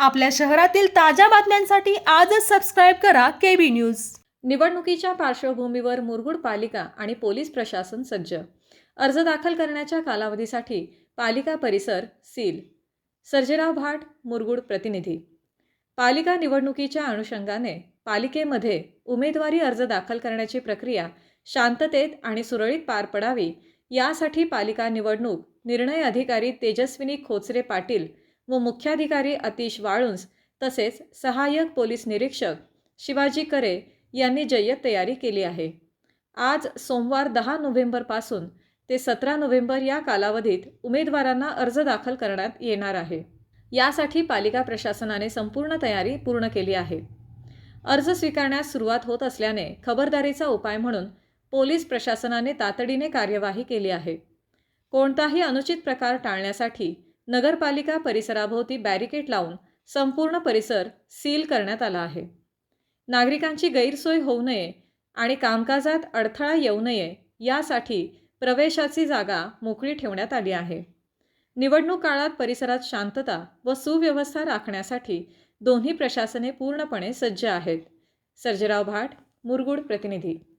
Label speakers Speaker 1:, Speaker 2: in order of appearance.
Speaker 1: आपल्या शहरातील ताज्या बातम्यांसाठी आजच सबस्क्राईब करा केबी न्यूज
Speaker 2: निवडणुकीच्या पार्श्वभूमीवर मुरगुड पालिका आणि पोलीस प्रशासन सज्ज. अर्ज दाखल करण्याच्या कालावधीसाठी पालिका परिसर सील. सर्जेराव भाट मुरगुड प्रतिनिधी. पालिका निवडणुकीच्या अनुषंगाने पालिकेमध्ये उमेदवारी अर्ज दाखल करण्याची प्रक्रिया शांततेत आणि सुरळीत पार पडावी यासाठी पालिका निवडणूक निर्णय अधिकारी तेजस्विनी खोचरे पाटील व मुख्याधिकारी अतिश वाळुंज तसेच सहाय्यक पोलीस निरीक्षक शिवाजी करे यांनी जय्यत तयारी केली आहे. आज सोमवार दहा नोव्हेंबरपासून ते सतरा नोव्हेंबर या कालावधीत उमेदवारांना अर्ज दाखल करण्यात येणार आहे. यासाठी पालिका प्रशासनाने संपूर्ण तयारी पूर्ण केली आहे. अर्ज स्वीकारण्यास सुरुवात होत असल्याने खबरदारीचा उपाय म्हणून पोलीस प्रशासनाने तातडीने कार्यवाही केली आहे. कोणताही अनुचित प्रकार टाळण्यासाठी नगरपालिका परिसराभोवती बॅरिकेड लावून संपूर्ण परिसर सील करण्यात आला आहे. नागरिकांची गैरसोय होऊ नये आणि कामकाजात अडथळा येऊ नये यासाठी प्रवेशाची जागा मोकळी ठेवण्यात आली आहे. निवडणूक काळात परिसरात शांतता व सुव्यवस्था राखण्यासाठी दोन्ही प्रशासने पूर्णपणे सज्ज आहेत. सर्जेराव भाट मुरगुड प्रतिनिधी.